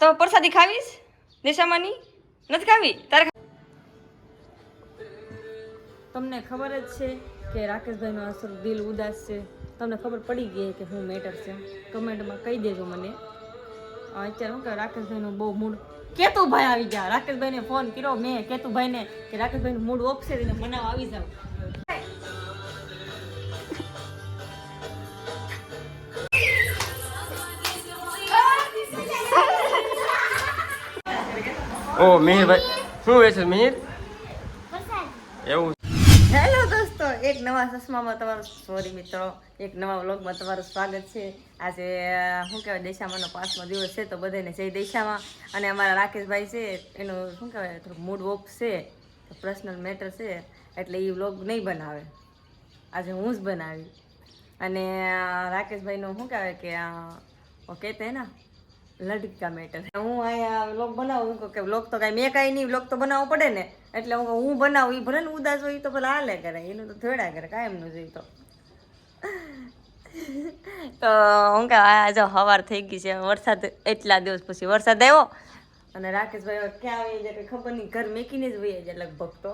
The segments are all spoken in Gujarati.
તો પ્રસાદી ખાવીશ? નિશામાની? નથી ખાવી? તારે તમને ખબર જ છે કે રાકેશભાઈનો અસર દિલ ઉદાસ છે. તમને ખબર પડી ગઈ કે હું મેટર છે. કમેન્ટમાં કહી દેજો મને. અત્યારે હું કે રાકેશભાઈનો બહુ મૂડ કેતુભાઈ આવી ગયા. રાકેશભાઈને ફોન કર્યો, મેં કેતુભાઈને કે રાકેશભાઈનું મૂડ ઓફ છે તેને મનાવવા આવી જાવ. ઓ મિહિરભાઈ શું વેચે મિહિર? એવું. હેલો દોસ્તો એક નવા ચશ્મામાં તમારું સોરી મિત્રો એક નવા વ્લોગમાં તમારું સ્વાગત છે. આજે શું કહેવાય દશામાનો પાંચમો દિવસ છે તો બધાને જય દશામાં. અને અમારા રાકેશભાઈ છે એનું શું કહેવાય થોડુંક મૂડ ઓફ છે પર્સનલ મેટર છે એટલે એ વ્લોગ નહીં બનાવે. આજે હું જ બનાવી. અને રાકેશભાઈનું શું કહેવાય કે ઓકે તે ના લડકા મેટર હું અહીંયા વ્લોગ બનાવું, હું કે વ્લોગ તો કાંઈ મેં કાંઈ નહીં વ્લોગ તો બનાવવો પડે ને. એટલે હું હું બનાવું એ ભલે ને ઉદાસ હોય તો ભલે હાલે કરે, એનું તો થોડા કરે કાયમનું જોઈ તો. તો હું કે આજે સવાર થઈ ગઈ છે, વરસાદ એટલા દિવસ પછી વરસાદ આવ્યો. અને રાકેશભાઈ ક્યાં આવી જાય કંઈ ખબર નહીં, ઘર મેકીને જ વહી જાય લગભગ તો.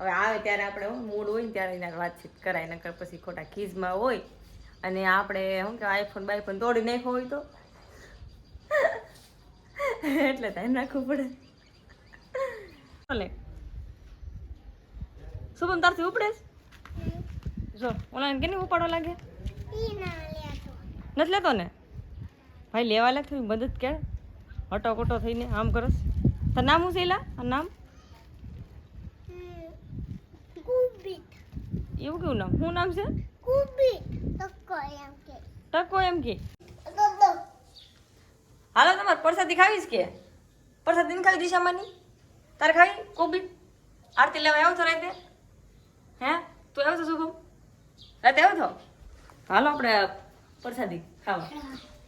હવે આવે ત્યારે આપણે મૂડ હોય ને ત્યારે એના વાતચીત કરાય, નકર પછી ખોટા ખીજમાં હોય. અને આપણે શું કે આઈફોન બાઈફોન તોડી નાખ્યો હોય તો. એટલે ધ્યાન રાખવું પડે. ભલે. શુભમ તારથી ઉપડે? જો. ઓલા કેની ઉપાડો લાગે? નથી લેતો ને? ભાઈ લેવા લે થોડી મદદ કે હટો કોટો થઈને આમ કરસ. તાર નામ હું આ નામ? એવું કેવું નામ? શું નામ છે? ટકો એમ કે. હાલો, તમારે પ્રસાદી ખાવીશ કે? પ્રસાદી ને ખાવી દિશામાંની? તારે ખાવી? કોબી? આરતી લેવા આવો છો રાતે? હે? તું આવો છો શુભમ રાતે આવ્યો છો હાલો, આપણે પ્રસાદી ખાવા.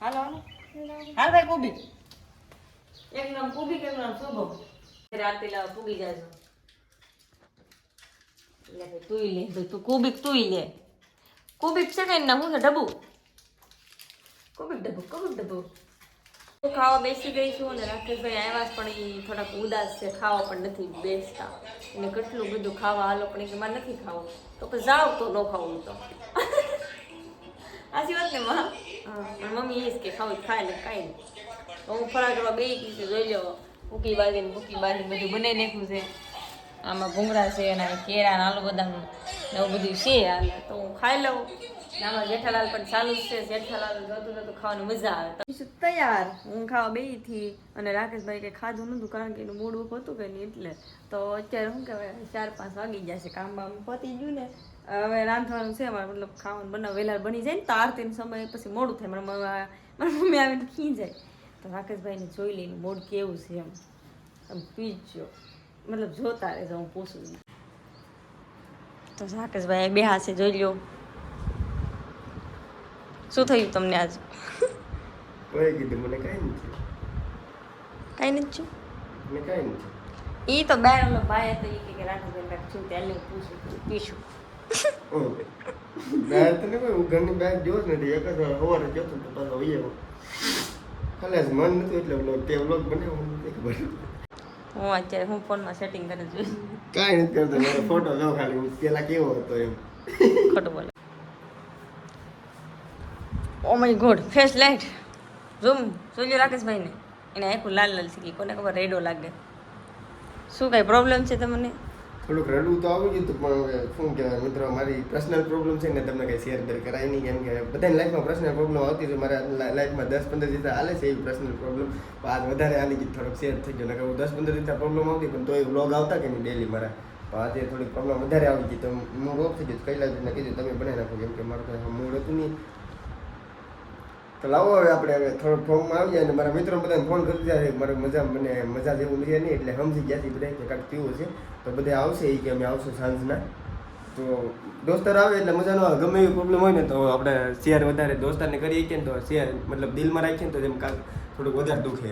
હાલો હાલો. હાલ ભાઈ, કોબી. એક નામ કોબી કે નામ શુભમ આરતી લેવા પૂગી જાય છે. તુંય લે ભાઈ, તું કોબીક તુંય લે. કોબીક છે કઈ ના છે ડબ્બુ કોબીક ડબ્બુ કોબીક ડબ્બુ ખાવા બેસી ગઈ છું અને રાકેશભાઈ આવ્યા પણ એ થોડાક ઉદાસ છે ખાવા પણ નથી બેસતા. અને કેટલું બધું ખાવા હાલો પણ એમાં કે મારે નથી ખાવું. તો પછી જાઓ તો ન ખાવું તો. આજી વાત ને માં? પણ મમ્મી એ જ કે ખાવું ખાય ને કાંઈ નહીં. તો હું ફરાળ કરવા બે છે જોઈ લો ભૂકી બાંધીને ભૂકી બાંધી બધું બનાવી નાખ્યું છે. આમાં ભૂંગળા છે અને કેરા ને આલુ બદામ એવું બધું છે તો હું ખાઈ લઉં. આમાં જેઠાલાલ પણ ચાલુ છે. જેઠાલાલ જોતું જોતું ખાવાની મજા આવે. તૈયાર. હું ખાવા બેઈ થી અને રાકેશભાઈ કે ખાધું નતું કારણ કે એનું મૂડ ઓફ હતું કે નહીં એટલે. તો અત્યારે શું કહેવાય, ચાર પાંચ વાગી જશે કામ બામ પતી ગયું ને. હવે રાંધવાનું છે. અમારે મતલબ ખાવાનું બનાવ વહેલા બની જાય ને, તો આરતીનો સમય પછી મોડું થાય. મારા મમ્મી આવીને ખી જાય તો રાકેશભાઈને જોઈ લઈને મોડ કેવું છે એમ. તમે પીજો મતલબ જોતા રહેજો, હું પૂછું. તો રાકેશભાઈ બે હાથે જોઈ લ્યો. શું થયું તમને આજ? કોઈ કીધું મને કાંઈ નથી કાંઈ નથી મને કાંઈ નથી એ તો બેર ઓલો ભાઈ હતો એ કે કે રાખી કાંઈક છું ત્યાં પૂછું પીશું. ઓ બહાર તને કોઈ ઘરની બહાર જોયો જ નથી. એક જ વાર સવારે જોતો તો પાછો વહી આવ્યો ખાલી મન નતું એટલે વ્લોગ તે વ્લોગ બનાવ્યો નથી ખબર. હું અત્યારે હું ફોનમાં સેટિંગ કરે જોઈશ કાંઈ નથી કરતો મારો ફોટો જો ખાલી પેલા કેવો હતો એમ. ખોટું બોલે. ઓ my God face light zoom લો રાકેશભાઈને એને આખું લાલ લાલ થઈ ગઈ, કોને ખબર રેડો લાગે. શું કાંઈ પ્રોબ્લેમ છે તમને? થોડુંક રડવું તો આવી ગયું પણ શું કહેવાય, મિત્રો, મારી પર્સનલ પ્રોબ્લેમ છે ને તમને કંઈ શેર કરાય નહીં, કેમ કે બધાની લાઈફમાં પર્સનલ પ્રોબ્લેમ આવતી છે. મારા લાઈફમાં દસ પંદર દિવસ હાલે છે એવી પર્સનલ પ્રોબ્લેમ આજ વધારે આની ગઈ, થોડોક શેર થઈ ગયો. નકર દસ પંદર દિવસ પ્રોબ્લેમ આવતી, પણ તોય વ્લોગ આવતા કે નહીં ડેલી મારા? આજે થોડીક પ્રોબ્લેમ વધારે આવી ગઈ, તો હું ઓફ થઈ ગયું કૈલાસને કીધું, તમે બનાવી નાખો, કેમ કે મારું મૂળ હતું નહીં. તો લાવો હવે આપણે હવે થોડો ફોર્મમાં આવી જાય ને મારા મિત્રો બધાને ફોન કરી દીધા મારે મજા મને મજા જેવું લઈએ નહીં એટલે સમજી ગયા છે બધા કે કાંઈક પીવું છે તો બધા આવશે એ કે અમે આવશું સાંજના. તો દોસ્તાર આવે એટલે મજાનો ગમે એવી પ્રોબ્લેમ હોય ને તો આપણે શેર વધારે દોસ્તારને કરીએ શકીએ ને તો શેર મતલબ દિલમાં રાખીએ ને તો જેમ કાંક થોડુંક વધારે દુખે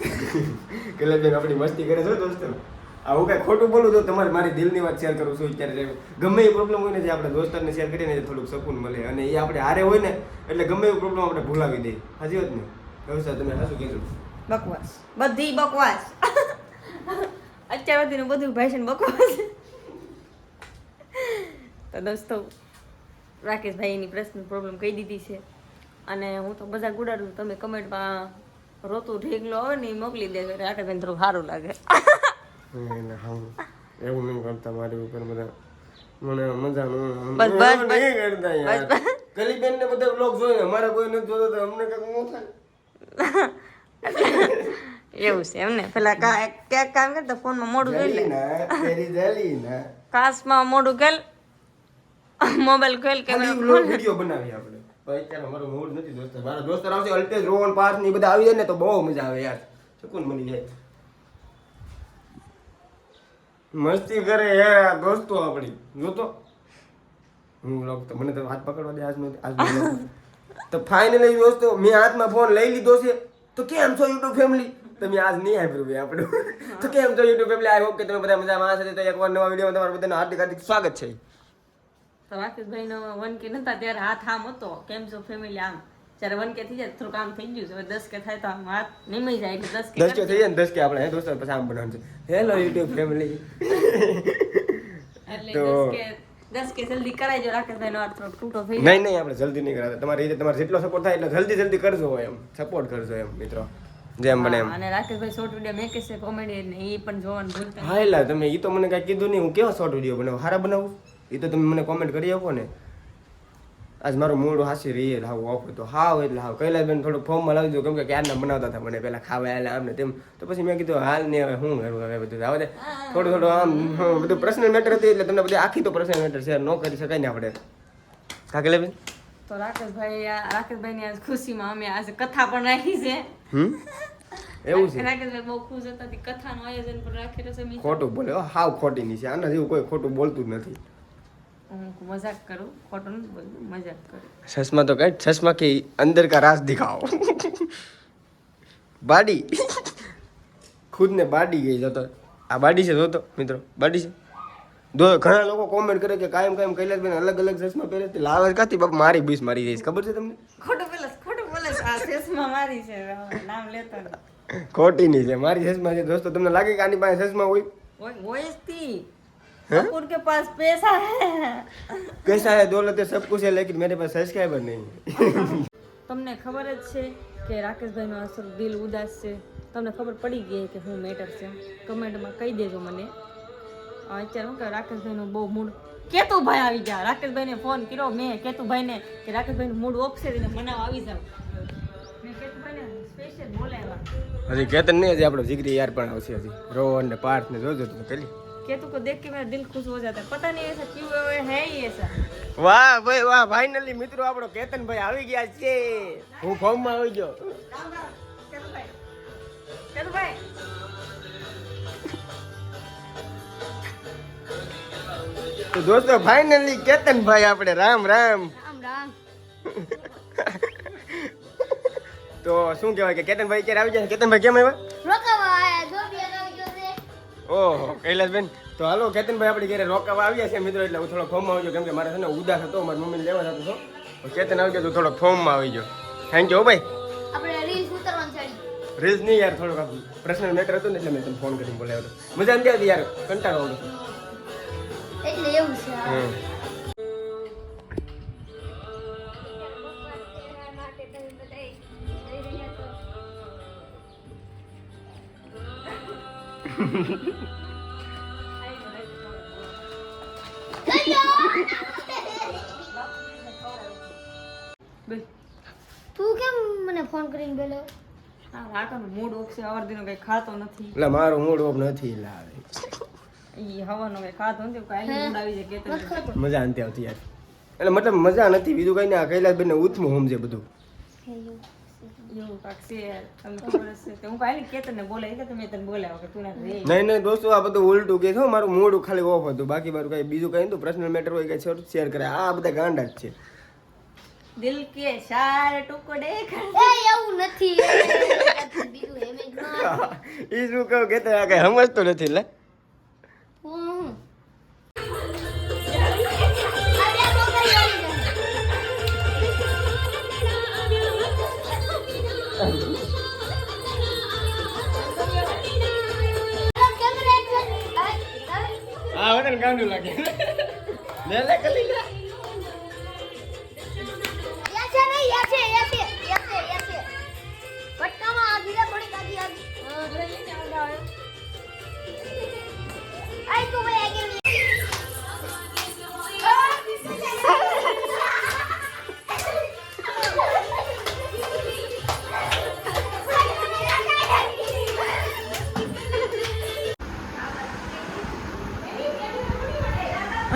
કૈલાસબેન આપણી મસ્તી કરે છે દોસ્તો. આવું કાંઈ ખોટું બોલું તો તમારે મારી દિલની વાત શેર કરું છું અત્યારે ગમે એ પ્રોબ્લેમ હોય ને જે આપણે દોસ્તારને શેર કરીએ ને થોડુંક શકૂન મળે. અને એ આપણે હારે હોય ને, એટલે ગમે એવો પ્રોબ્લેમ આપણે ભૂલાવી દઈએ હાજી વાત ને? વ્યવસ્થા તમે હાસું કીધું બકવાસ. બધી બકવાસ. અત્યાર સુધીનું બધું ભાષણ બકવાસ. તો દોસ્તો રાકેશભાઈની પ્રશ્ન પ્રોબ્લેમ કહી દીધી છે. અને હું તો બધા ગુડાડું, તમે કમેન્ટમાં રોતું ઢેગલો આવે ને એ મોકલી દેજો, એટલે રાકેશભાઈને થોડું સારું લાગે. એવું નહીં કરતા મારી ઉપર બધા. મને મજા ન બસ, બસ, બસ. નહીં કરતા યાર. ગલીબેન ને બધા બ્લોગ જોઈને અમારા કોઈ નથી જોતો તો અમને કંઈક ન થાય. એવું છે એમને. પેલા ક્યાંક કામ કરતા ફોનમાં મોડું જોઈ લે. કાસમાં મોડું ખેલ મોબાઈલ ખેલ કે ખાલી બનાવી આપણે. અત્યારે અમારો મૂડ નથી દોસ્તો મારા દોસ્તર આવશે અલ્પેશ રોહન પાર્થ ને બધા આવી જાય ને તો બહુ મજા આવે યાર. સુકૂન મળી જાય મસ્તી કરે હે દોસ્તો આપણી. જોતો હું લોક તો મને તો હાથ પકડવા દે, આજ નો આજ નો vlog. તો ફાઇનલી દોસ્તો, મેં હાથમાં ફોન લઈ લીધો છે. તો કેમ છો યુટ્યુબ ફેમિલી તમે આજ નહીં આવી ભાઈ આપણું. તો કેમ છો યુટ્યુબ ફેમિલી આઈ હોપ કે તમે બધા મજામાં હશે. તો એકવાર નવા વિડીયોમાં તમારું બધાનું હાર્દિક હાર્દિક સ્વાગત છે. તો રાકેશભાઈ નો વન કે નતા ત્યારે હાથ આમ હતો. કેમ છો ફેમિલી આમ. જ્યારે વન કે થઈ જાય થોડું કામ થઈ ગયું છે. હવે દસ કે થાય તો આમ વાત નિમાઈ જાય એટલે દસ કે દસ કે થઈ જાય ને દસ કે આપણે હે દોસ્તો પછી આમ બનાવવાનું છે. હેલો યુટ્યુબ ફેમિલી એટલે દસ કે દસ કે જલ્દી કરાઈ જો રાકેશભાઈ નો થોડો ટૂટો થઈ નહીં નહીં આપણે જલ્દી નહીં કરાતા. તમારી રીતે તમારે જેટલો સપોર્ટ થાય એટલે જલ્દી જલ્દી કરજો એમ. સપોર્ટ કરજો એમ મિત્રો. જેમ બને એમ. અને રાકેશભાઈ શોર્ટ વીડિયો મેં કે છે કોમેડી ને એ પણ જોવાનું ભૂલતા હા એટલે તમે એ તો મને કાંઈ કીધું નહીં. હું કેવા શોર્ટ વીડિયો બનાવું? સારા બનાવું? એ તો તમે મને કોમેન્ટ કરી આપો ને. આજ મારું મૂડ હાસી રહીએ હાવ ઓફ તો હાવ એટલે હાવ. કૈલાસબેન થોડું ફોર્મમાં લાવી દઉં કેમ કે ક્યારના બનાવતા હતા મને પહેલાં ખાવા આવેલા આમને તેમ. તો પછી મેં કીધું હાલ ને હવે હું કરવું હવે બધું. આવે થોડું થોડું આમ બધું પર્સનલ મેટર હતી એટલે તમને બધી આખી તો પર્સનલ મેટર શેર ન કરી શકાય ને આપણે. હા કૈલાસબેન? તો રાકેશભાઈ આ રાકેશભાઈની આજ ખુશીમાં અમે આજે કથા પણ રાખી છે. એવું છે? રાકેશભાઈ બહુ ખુશ હતા કથાનું આયોજન પણ રાખેલું છે ખોટું બોલે હો, હાવ ખોટી ની છે આના જેવું કોઈ ખોટું બોલતું જ નથી. હું મજાક કરું ખોટું નથી બોલતું મજાક કરું चश्मा तो कह चश्मा के अंदर का राज दिखाओ बाडी खुद ने बाडी ગઈ જતો આ બાડી છે જોતો મિત્રો બાડી છે દો ઘણા લોકો કોમેન્ટ કરે કે કાયમ કાયમ કૈલાસબેન અલગ અલગ ચશ્મા પહેરે તે લાવે જ કાથી બાપ મારી બીસ મારી જઈશ ખબર છે તમને ખોટું બોલે છે, ખોટું બોલે છે. આ ચશ્મા મારી છે નામ લેતો નહીં. ખોટી ની છે મારી ચશ્મા છે દોસ્તો તમને લાગે કે આની પાસે ચશ્મા હોય ઓય વોઇસ થી कपूर के पास पैसा है कैसा है दौलत है सब कुछ है लेकिन मेरे पास सब्सक्राइबर नहीं તમને ખબર જ છે કે રાકેશભાઈનો અસર દિલ ઉદાસ છે તમને ખબર પડી ગઈ કે શું મેટર છે કમેન્ટમાં કહી દેજો મને આ અત્યારે હું કે રાકેશભાઈનો બહુ મૂડ કેતુભાઈ આવી ગયા રાકેશભાઈને ફોન કર્યો મેં કેતુભાઈને કે રાકેશભાઈનું મૂડ ઓફ છે તેને મનાવ આવી જાવ મેં કેતુભાઈને સ્પેશિયલ બોલાવ્યા હજી કેતન નહીં હજી આપણો જીગરી યાર પણ આવશે હજી રોહન ને પાર્થ ને જોજો તમે પેલી केतु को देख के मेरा दिल खुश हो जाता है पता नहीं ऐसा क्यों है ही ऐसा વાહ ભાઈ વાહ ફાઇનલી મિત્રો આપણો કેતનભાઈ આવી ગયા છે હું ફોર્મ માં આવી ગયો केतुभाई केतुभाई તો દોસ્તો ફાઇનલી કેતનભાઈ આપણે રામ રામ राम राम તો શું કહેવાય કે કેતનભાઈ ક્યારે આવી જાય કેતનભાઈ કેમ આવ્યા ઓહો કૈલાસબેન તો હાલો કેતનભાઈ આપણે ઘરે રોકાવા આવ્યા છે મિત્રો એટલે હું થોડો ફોર્મમાં આવજો કેમ કે મારે છે ને ઉદાસ હતો મારી મમ્મીને લેવા જતો હતો. કેતન આવજો તું થોડો ફોર્મમાં આવી જો થેન્ક યુ ભાઈ. આપણે રીલ્સ ઉતરવાનું ચાલી રીલ્સ નહીં યાર થોડોક પર્સનલ મેટર હતો ને એટલે મેં તમને ફોન કરીને બોલાવ્યો હતો. મજા નથી આવતી યાર કંટાળો આવડો એટલે એવું છે તું કેમ મને ફોન કરીને બોલ્યો આ મૂડ ઓફ છે અવાર દિનો કઈ ખાતો નથી. એટલે મારો મૂડ ઓફ નથી લાવે ઈ હવાનો કઈ ખાતો નથી કાઈ મૂડ આવી જાય કેતન મજા નથી આવતી યાર. એટલે મતલબ મજા નથી બીજું કઈ ના કૈલાસબેન ને ઉથમું સમજે બધું. નહીં નહીં દોસ્તો આ બધું ઉલટું કે છો મારું મૂડ ખાલી ઓફ હતું. બાકી મારું કઈ બીજું કઈ તો પર્સનલ મેટર હોય કઈ શેર કરે. આ બધા ગાંડા જ છે. દિલ કે ચાર ટુકડે એ એવું નથી. બીજું એમ જ ના ઈ શું કહો કે આ કઈ સમજતો નથી લે. તને ગાંડું લાગે. લે લે કલી લે.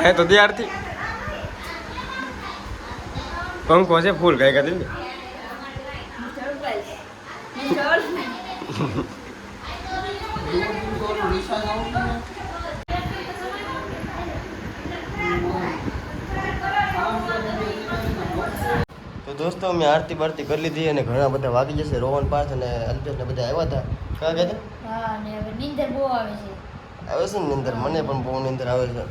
હે તો ત્યારથી પંખો છે ફૂલ કઈ કાઢી ને તો દોસ્તો મેં આરતી બારતી કરી લીધી અને ઘણા બધા વાગી જશે. રોહન પાસ અને અલ્પેશ ને બધા આવ્યા હતા. કયા કહેતા હા હવે નીંદર બહુ આવે છે. આવે છે ને નિંદર? મને પણ બહુ નિંદર આવે છે.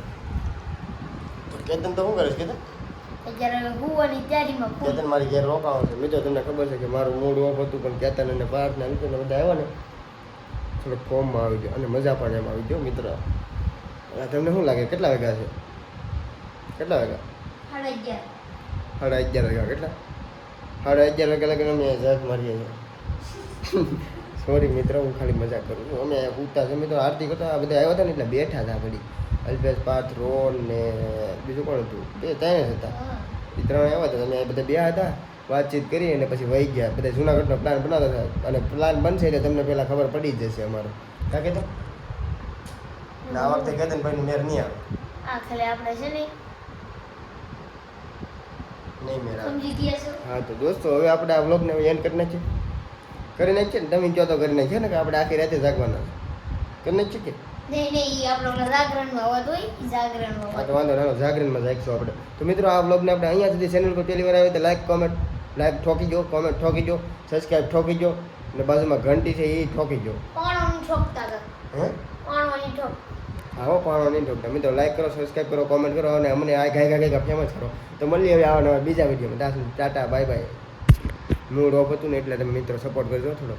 કેતન તો શું કરે છે કેતન? કેતન મારી ઘેર રોકાવો છે. મિત્રો તમને ખબર છે કે મારું મૂડ ઓફ હતું પણ કેતન અને પાર્થ ને અલ્પેશ બધા આવ્યા ને થોડોક ફોર્મમાં આવી ગયો અને મજા પણ એમ આવી ગયો મિત્ર. તમને શું લાગે? કેટલા વાગ્યા છે? કેટલા વાગ્યા? સાડા અગિયાર. વાગ્યા કેટલા? સાડા અગિયાર વાગ્યા લગન અમે જાત મારીએ છીએ. સોરી મિત્ર હું ખાલી મજા કરું છું. અમે ઉતા છે. મિત્રો આરતી કરતા આ બધા આવ્યા હતા ને એટલે બેઠા હતા ઘડી અલ્પેશ પાર્થ રોન ને બીજું કોણ હતું? બે ત્રણ હતા. એ ત્રણ આવ્યા હતા. તમે બધા બે હતા વાતચીત કરી અને પછી વહી ગયા. બધા જુનાગઢનો પ્લાન બનાવતા હતા. અને પ્લાન બનશે એટલે તમને પહેલાં ખબર પડી જ જશે અમારો. કા કે ને આ વખતે કેતન ભાઈનું મેર નહીં આવે. આ ખાલી આપણે છે ને નહીં મેર હા તો દોસ્તો હવે આપણે આ વ્લોગને એન્ડ કરી નાખીએ. કરી નાખીએ ને? તમે કહો તો કરી નાખીએ ને કે આપણે આખી રાતે જાગવાના કરી નાખીએ કે? જાગરણમાં જાગશું આપણે. તો મિત્રો આ વ્લોગને આપણે અહીંયા સુધી ચેનલ પર પહેલી વાર આવે તો લાઈક કોમેન્ટ લાઈક ઠોકી જો કોમેન્ટ ઠોકી જો સબસ્ક્રાઈબ ઠોકી જો અને બાજુમાં ઘંટી છે એ ઠોકી જો હો? પાણો નહીં ઠોકતા. મિત્રો લાઈક કરો સબસ્ક્રાઈબ કરો કોમેન્ટ કરો અને અમને આ ગાય ગાય ગાય ફેમસ કરો. તો મળીએ હવે આવા નવા બીજા વિડીયોમાં tata bye bye mood off હતું ને એટલે તમે મિત્રો સપોર્ટ કરજો થોડો